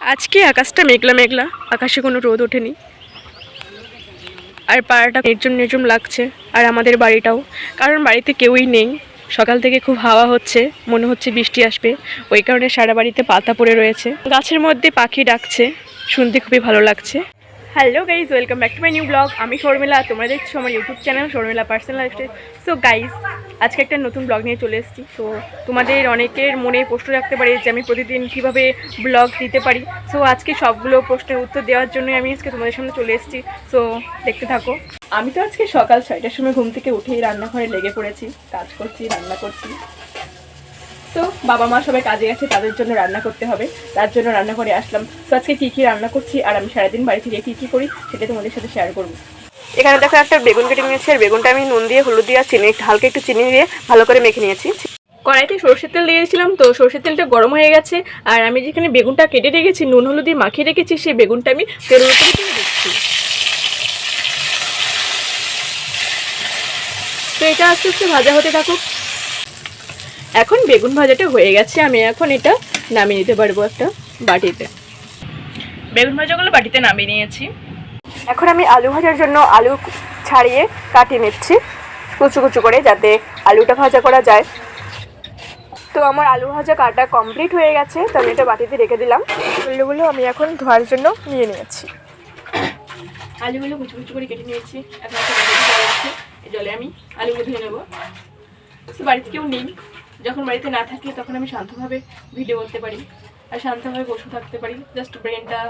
আজকে আকাশটা মেঘলা মেঘলা, আকাশে কোনো রোদ ওঠেনি। আর পাড়াটা নির্জম নির্জম লাগছে, আর আমাদের বাড়িটাও। কারণ বাড়িতে কেউই নেই। সকাল থেকে খুব হাওয়া হচ্ছে, মনে হচ্ছে বৃষ্টি আসবে। ওই কারণে সারা বাড়িতে পাতা পড়ে রয়েছে। গাছের মধ্যে পাখি ডাকছে, শুনতে খুবই ভালো লাগছে। Hello guys welcome back to my new blog আমি শর্মিলা, তোমরা দেখছ আমার YouTube channel Sharmila personal lifestyle so guys আজকে একটা নতুন ব্লগ নিয়ে চলে এসেছি। তো তোমাদের অনেকের মনে প্রশ্ন রাখতে পারে যে আমি প্রতিদিন কীভাবে ব্লগ দিতে পারি। সো আজকে সবগুলো প্রশ্নের উত্তর দেওয়ার জন্যই আমি আজকে তোমাদের সামনে চলে এসেছি। সো দেখতে থাকো। আমি তো আজকে সকাল ছয়টার সময় ঘুম থেকে উঠেই রান্নাঘরে লেগে পড়েছি, কাজ করছি, রান্না করছি। তো বাবা মা সবাই কাজে গেছে তাদের জন্য রান্না করতে হবে। তার জন্য রান্না করে আসলাম। তো আজকে কী কী রান্না করছি আর আমি সারাদিন বাড়ি থেকে কী কী করি সেটা তোমাদের সাথে শেয়ার করব। এখানে দেখো একটা বেগুন কেটে নিয়েছি আর বেগুনটা আমি নুন দিয়ে হলুদ দিয়ে আর চিনি একটু হালকা একটু চিনি দিয়ে ভালো করে মেখে নিয়েছি। কড়াইতে সরষের তেল দিয়েছিলাম তো সরষের তেলটা গরম হয়ে গেছে। আর আমি যেখানে বেগুনটা কেটে রেখেছি নুন হলুদ দিয়ে মাখিয়ে রেখেছি সেই বেগুনটা আমি তেলের উপরে দিয়ে দিচ্ছি। তো এটা আস্তে আস্তে ভাজা হতে থাকুক। এখন বেগুন ভাজাটা হয়ে গেছে আমি এখন এটা নামিয়ে নিতে পারব একটা বাটিতে। বেগুন ভাজাগুলো বাটিতে নামিয়ে নিয়েছি। এখন আমি আলু ভাজার জন্য আলু ছাড়িয়ে কাটিয়ে নিচ্ছি কুচু কুচু করে যাতে আলুটা ভাজা করা যায়। তো আমার আলু ভাজা কাটা কমপ্লিট হয়ে গেছে তো আমি এটা বাটিতে রেখে দিলাম। আলুগুলো আমি এখন ধোয়ার জন্য নিয়ে নিয়েছি। আলুগুলো কুচু কুচু করে কেটে নিয়েছি। এখন একটা বাটিতে আছে জলে আমি আলুগুলো ধুয়ে নেব। বাড়িতে কেউ নেই। যখন বাড়িতে না থাকি, তখন আমি শান্তভাবে ভিডিও করতে পারি আর শান্তভাবে বসে থাকতে পারি। জাস্ট ব্রেনটা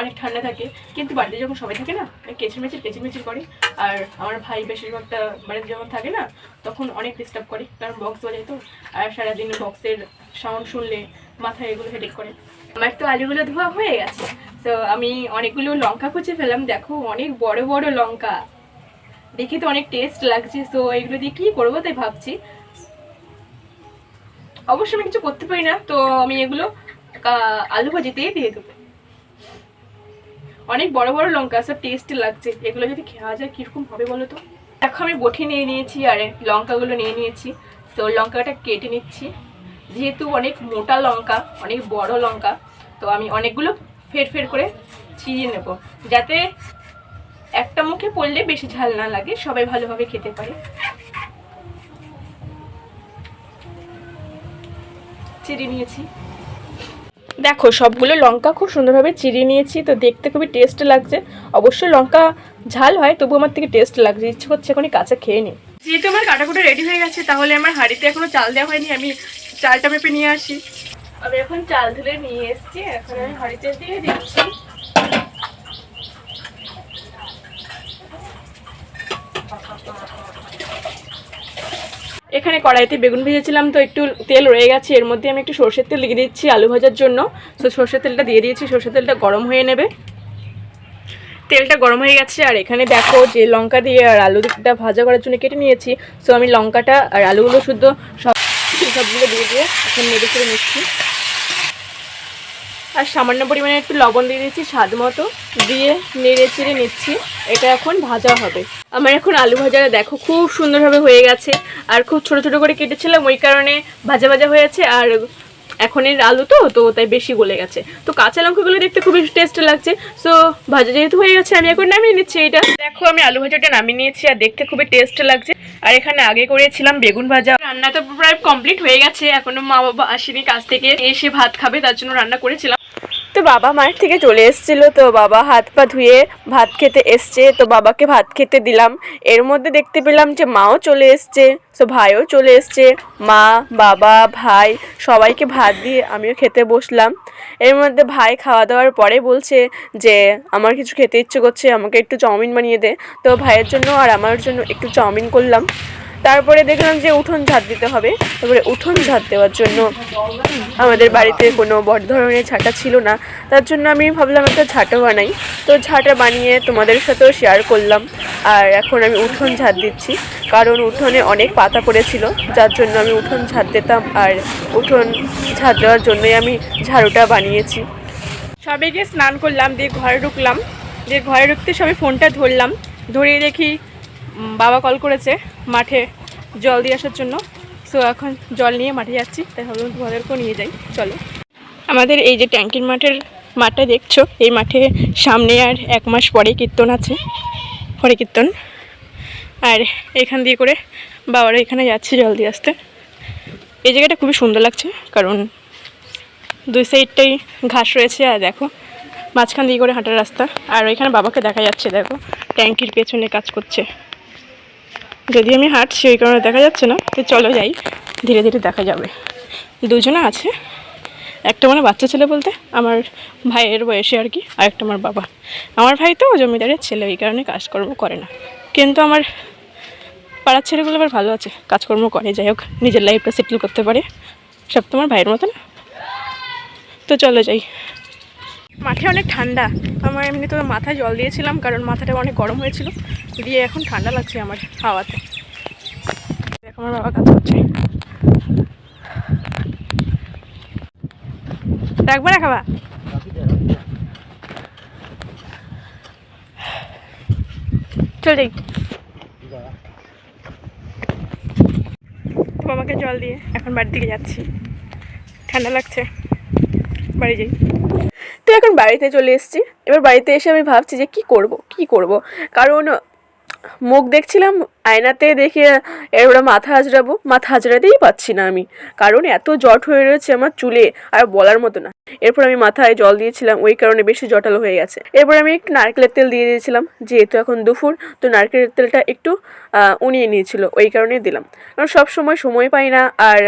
অনেক ঠান্ডা থাকে। কিন্তু বাড়িতে যখন সবাই থাকে না, কেচিরমেচির কেচিরমেচির করে। আর আমার ভাই বেশিরভাগটা বাড়িতে যখন থাকে না, তখন অনেক ডিস্টার্ব করে। কারণ বক্স বাজায় তো। আর সারাদিন বক্সের সাউন্ড শুনলে মাথায় এগুলো হেডেক করে। আমার তো আলুগুলো ধোয়া হয়ে গেছে। তো আমি অনেকগুলো লঙ্কা কুচে ফেলাম দেখো, অনেক বড় বড় লঙ্কা। দেখে তো অনেক টেস্ট লাগছে। তো এগুলো দিয়ে কী করব তাই ভাবছি। অবশ্য আমি কিছু করতে পারি না, তো আমি এগুলো আলু ভাজিতেই দিয়ে দেবো। অনেক বড় বড় লঙ্কা, সব টেস্টি লাগছে। এগুলো যদি খাওয়া যায়, কীরকম হবে বলো তো? দেখো, আমি বটি নিয়ে নিয়েছি আর লঙ্কাগুলো নিয়ে নিয়েছি। তো লঙ্কাটা কেটে নিচ্ছি। যেহেতু অনেক মোটা লঙ্কা, অনেক বড় লঙ্কা, তো আমি অনেকগুলো ফের ফের করে ছিঁড়ে নেব। যাতে একটা মুখে পড়লে বেশি ঝাল না লাগে, সবাই ভালোভাবে খেতে পারে। চিড়ে নিয়েছি। দেখো, সবগুলো লঙ্কা খুব সুন্দরভাবে চিড়িয়ে নিয়েছি, তো দেখতে খুবই টেস্ট লাগছে। অবশ্যই লঙ্কা ঝাল হয় তবু আমার থেকে টেস্ট লাগছে, ইচ্ছে করছে এখনই কাঁচা খেয়ে নিই যেহেতু আমার কাটাকুটা রেডি হয়ে গেছে, তাহলে আমার হাঁড়িতে এখনও চাল দেওয়া হয়নি, আমি চালটা মেপে নিয়ে আসি। আমি এখন চাল ধুলে নিয়ে এসেছি, এখন আমি হাঁড়িতে দিয়ে দিচ্ছি। এখানে কড়াইতে বেগুন ভেজেছিলাম, তো একটু তেল রয়ে গেছে, এর মধ্যে আমি একটু সর্ষের তেল দিয়ে দিচ্ছি আলু ভাজার জন্য। তো সর্ষের তেলটা দিয়ে দিয়েছি, সর্ষের তেলটা গরম হয়ে নেবে। তেলটা গরম হয়ে গেছে, আর এখানে দেখো যে লঙ্কা দিয়ে আর আলুটা ভাজা করার জন্য কেটে নিয়েছি। সো আমি লঙ্কাটা আর আলুগুলো শুদ্ধ সব সবগুলো দিয়ে দিয়ে এখন নেড়ে করে নিচ্ছি। আর সামান্য পরিমাণে একটু লবণ দিয়ে দিয়েছি স্বাদ মতো। দিয়ে নেড়ে চেড়ে নিচ্ছি। এটা এখন ভাজা হবে। আমার এখন আলু ভাজাটা দেখো খুব সুন্দরভাবে হয়ে গেছে। আর খুব ছোট ছোট করে কেটেছিলাম, ওই কারণে ভাজা ভাজা হয়েছে। আর এখনের আলু তো তো তাই বেশি গলে গেছে। তো কাঁচা লঙ্কাগুলো দেখতে খুবই টেস্ট লাগছে। সো ভাজা যেহেতু হয়ে গেছে, আমি এখন নামিয়ে নিচ্ছি এটা। দেখো, আমি আলু ভাজাটা নামিয়ে নিয়েছি আর দেখতে খুবই টেস্ট লাগছে। আর এখানে আগে করেছিলাম বেগুন ভাজা। রান্না তো প্রায় কমপ্লিট হয়ে গেছে। এখনও মা বাবা আসেনি কাজ থেকে। এসে ভাত খাবে, তার জন্য রান্না করেছিলাম। তো বাবা মায়ের থেকে চলে এসেছিল, তো বাবা হাত পা ধুয়ে ভাত খেতে এসছে, তো বাবাকে ভাত খেতে দিলাম। এর মধ্যে দেখতে পেলাম যে মাও চলে এসছে, তো ভাইও চলে এসছে। মা, বাবা, ভাই সবাইকে ভাত দিয়ে আমিও খেতে বসলাম। এর মধ্যে ভাই খাওয়া দাওয়ার পরে বলছে যে, আমার কিছু খেতে ইচ্ছে করছে, আমাকে একটু চাউমিন বানিয়ে দে। তো ভাইয়ের জন্য আর আমার জন্য একটু চাউমিন করলাম। তারপরে দেখলাম যে উঠোন ঝাড় দিতে হবে। তারপরে উঠোন ঝাড় দেওয়ার জন্য আমাদের বাড়িতে কোনো বড় ধরনের ছাটা ছিল না। তার জন্য আমি ভাবলাম একটা ঝাঁটা বানাই। তো ঝাঁটা বানিয়ে তোমাদের সাথেও শেয়ার করলাম। আর এখন আমি উঠোন ঝাড় দিচ্ছি। কারণ উঠোনে অনেক পাতা পড়েছিল। যার জন্য আমি উঠোন ঝাড় দিতাম। আর উঠোন ঝাড় দেওয়ার জন্যই আমি ঝাড়ুটা বানিয়েছি। সবাইকে স্নান করলাম, দিয়ে ঘরে ঢুকলাম। দিয়ে ঘরে ঢুকতে সবাই ফোনটা ধরলাম। ধরিয়ে দেখি বাবা কল করেছে মাঠে জল দিয়ে আসার জন্য। সো এখন জল নিয়ে মাঠে যাচ্ছি, তাই ভাবলাম তোমাদেরকেও নিয়ে যাই, চলো। আমাদের এই যে ট্যাঙ্কির মাঠের মাঠটা দেখছ, এই মাঠে সামনে আর এক মাস পরে কীর্তন আছে হরে কীর্তন। আর এখান দিয়ে করে বাবারা এখানে যাচ্ছে জল দিয়ে আসতে। এই জায়গাটা খুবই সুন্দর লাগছে, কারণ দুই সাইডটাই ঘাস রয়েছে, আর দেখো, মাঝখান দিয়ে করে হাঁটার রাস্তা। আর ওইখানে বাবাকে দেখা যাচ্ছে, দেখো, ট্যাঙ্কির পেছনে কাজ করছে। যদি আমি হাঁটছি, ওই কারণে দেখা যাচ্ছে না। তো চলো যাই, ধীরে ধীরে দেখা যাবে। দুজনে আছে, একটা মানে বাচ্চা ছেলে বলতে আমার ভাইয়ের বয়সে আর কি, আর একটা আমার বাবা। আমার ভাই তো জমিদারের ছেলে ওই কারণে কাজকর্ম করে না। কিন্তু আমার পাড়ার ছেলেগুলো আবার ভালো আছে, কাজকর্ম করে, যাই হোক, নিজের লাইফটা সেটেল করতে পারে। সব তোমার ভাইয়ের মতো না? তো চলো যাই। মাঠে অনেক ঠান্ডা। আমার এমনি তো মাথায় জল দিয়েছিলাম, কারণ মাথাটা অনেক গরম হয়েছিল। দিয়ে এখন ঠান্ডা লাগছে আমার হাওয়াতে। দেখো আমার বাবা কাজ করছে। রাখবা না খাবা। চল যাই। বাবাকে জল দিয়ে এখন বাড়ির দিকে যাচ্ছি। ঠান্ডা লাগছে। বাড়ি যাই। তো এখন বাড়িতে চলে এসেছি এবার বাড়িতে এসে আমি ভাবছি যে কি করব? কি করব? কারণ মুখ দেখছিলাম, আয়নাতে দেখে এবার মাথা হাজরাবো মাথা হাজরাতেই পাচ্ছি না আমি, কারণ এত জট হয়ে রয়েছে আমার চুলে আর বলার মতো না। এরপর আমি মাথায় জল দিয়েছিলাম, ওই কারণে বেশি জটালো হয়ে গেছে। এরপর আমি একটু নারকেলের তেল দিয়ে দিয়েছিলাম, যেহেতু এখন দুপুর, তো নারকেলের তেলটা একটু উনিয়ে নিয়েছিল, ওই কারণে দিলাম। কারণ সব সময় সময় পাই না, আর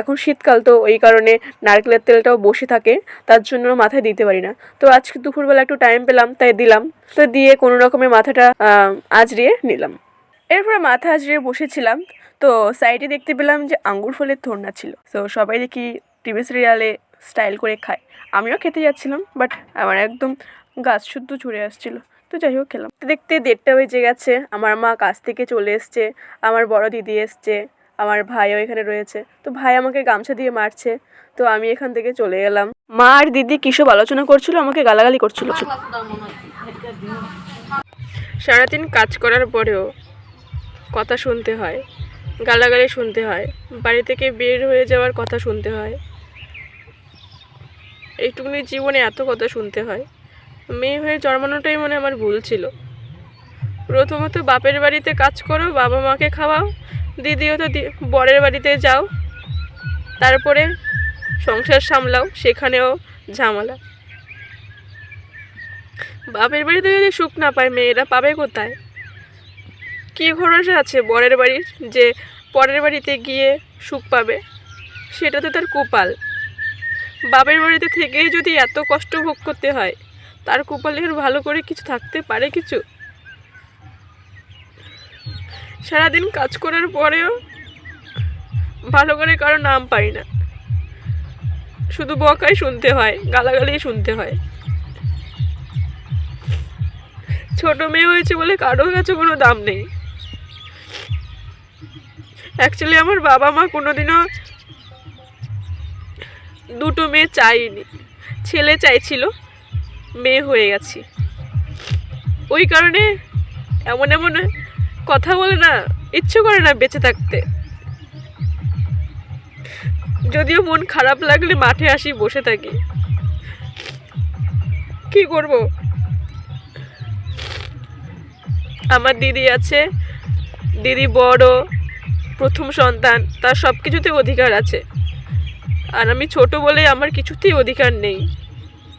এখন শীতকাল, তো ওই কারণে নারকেলের তেলটাও বসে থাকে, তার জন্য মাথায় দিতে পারি না। তো আজকে দুপুরবেলা একটু টাইম পেলাম, তাই দিলাম। তো দিয়ে কোনো রকমে মাথাটা আহ, আঁচড়িয়ে নিলাম। এরপরে মাথা আঁচড়িয়ে বসেছিলাম তো সাইডে দেখতে পেলাম যে আঙ্গুর ফলের থোড়না ছিল। তো সবাই দেখি টিভি সিরিয়ালে স্টাইল করে খায়। আমিও খেতে যাচ্ছিলাম বাট আমার একদম গাছ শুদ্ধ ছুড়ে আসছিল। তো যাই হোক খেলাম। দেখতে দেড়টা বেজে গেছে আমার মা কাছ থেকে চলে এসছে আমার বড় দিদি এসছে আমার ভাইও এখানে রয়েছে। তো ভাই আমাকে গামছা দিয়ে মারছে তো আমি এখান থেকে চলে গেলাম মা আর দিদি কিসব আলোচনা করছিল আমাকে গালাগালি করছিল। সারাদিন কাজ করার পরেও কথা শুনতে হয়, গালাগালি শুনতে হয়, বাড়ি থেকে বের হয়ে যাওয়ার কথা শুনতে হয়। এইটুকুনি জীবনে এত কথা শুনতে হয়। মেয়ে হয়ে জন্মানোটাই মনে আমার ভুল ছিল। প্রথমত বাপের বাড়িতে কাজ করো, বাবা মাকে খাওয়াও, দ্বিতীয়ত বরের বাড়িতে যাও, তারপরে সংসার সামলাও, সেখানেও ঝামেলা। বাপের বাড়িতে যদি সুখ না পায়, মেয়েরা পাবে কোথায়? কি ভরসা আছে বরের বাড়ির যে পরের বাড়িতে গিয়ে সুখ পাবে? সেটা তো তার কপাল। বাপের বাড়িতে থেকেই যদি এত কষ্ট ভোগ করতে হয়, তার কপালের ভালো করে কিছু থাকতে পারে কিছু? সারাদিন কাজ করার পরেও ভালো করে কারও নাম পাই না। শুধু বকাই শুনতে হয় গালাগালি শুনতে হয়। ছোট মেয়ে হয়েছে বলে কারোর কাছে কোনো দাম নেই। অ্যাকচুয়ালি আমার বাবা মা কোনোদিনও দুটো মেয়ে চাইনি। ছেলে চাইছিল, মেয়ে হয়ে গেছি। ওই কারণে এমন এমন কথা বলে না, ইচ্ছে করে না বেঁচে থাকতে। যদিও মন খারাপ লাগলে মাঠে আসি, বসে থাকি। কি করব? আমার দিদি আছে, দিদি বড়, প্রথম সন্তান, তার সব কিছুতে অধিকার আছে। আর আমি ছোট বলে আমার কিছুতেই অধিকার নেই।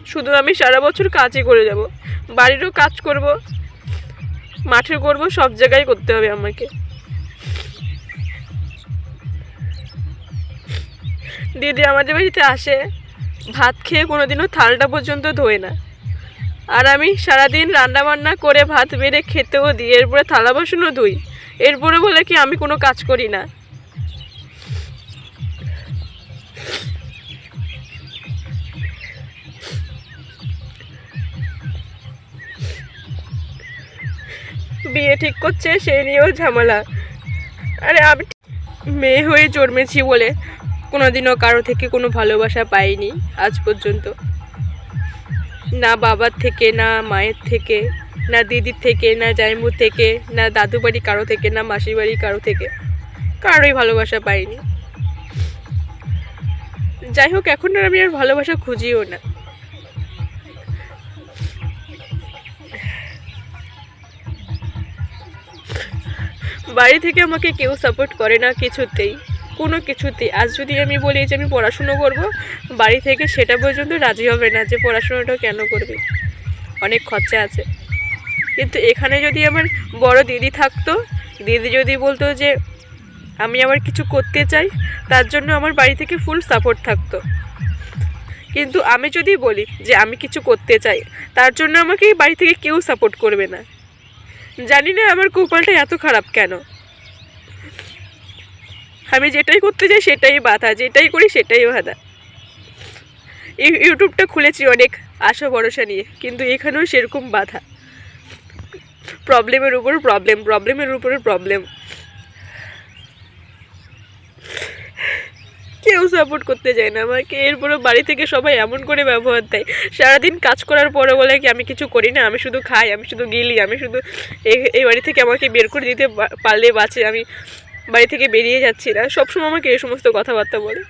শুধু আমি সারা বছর কাজই করে যাব, বাড়িরও কাজ করব মাঠের করব, সব জায়গায় করতে হবে আমাকে। দিদি আমাদের বাড়িতে আসে, ভাত খেয়ে কোনোদিনও থালটা পর্যন্ত ধোয় না। আর আমি সারাদিন রান্না বান্না করে ভাত বেড়ে খেতেও দিই। এরপরে থালা বাসনও ধুই। এরপরে বলে কি, আমি কোনো কাজ করি না। বিয়ে ঠিক করছে সেই নিয়েও ঝামেলা। আরে আমি মেয়ে হয়ে জন্মেছি বলে কোনোদিনও কারও থেকে কোনো ভালোবাসা পাইনি আজ পর্যন্ত। না বাবার থেকে, না মায়ের থেকে, না দিদির থেকে, না জাইমুর থেকে, না দাদু বাড়ি কারও থেকে, না মাসির বাড়ি কারও থেকে, কারোই ভালোবাসা পাইনি। যাই হোক, এখন আর আমি আর ভালোবাসা খুঁজিও না। বাড়ি থেকে আমাকে কেউ সাপোর্ট করে না কিছুতেই। কোনো কিছুতেই আজ যদি আমি বলি যে আমি পড়াশুনো করব, বাড়ি থেকে সেটা পর্যন্ত রাজি হবে না যে পড়াশোনাটা কেন করবে। অনেক খরচা আছে। কিন্তু এখানে যদি আমার বড় দিদি থাকতো, দিদি যদি বলতো যে আমি আবার কিছু করতে চাই, তার জন্য আমার বাড়ি থেকে ফুল সাপোর্ট থাকতো। কিন্তু আমি যদি বলি যে আমি কিছু করতে চাই, তার জন্য আমাকে বাড়ি থেকে কেউ সাপোর্ট করবে না। জানি না আমার কপালটা এত খারাপ কেন। আমি যেটাই করতে চাই সেটাই বাধা, যেটাই করি সেটাই বাধা। ইউ- ইউটিউবটা খুলেছি অনেক আশা, ভরসা নিয়ে, কিন্তু এখানেও সেরকম বাধা। প্রবলেমের উপর প্রবলেম, প্রবলেমের উপরে প্রবলেম। কেউ সাপোর্ট করতে চায় না আমাকে এরপরে বাড়ি থেকে সবাই এমন করে ব্যবহার দেয়। সারাদিন কাজ করার পরে বলে কি, আমি কিছু করি না, আমি শুধু খাই, আমি শুধু গিলি, আমি শুধু এই বাড়ি থেকে আমাকে বের করে দিতে পারলে বাঁচে, আমি বাড়ি থেকে বেরিয়ে যাচ্ছি না। সবসময় আমাকে এই সমস্ত কথাবার্তা বলে।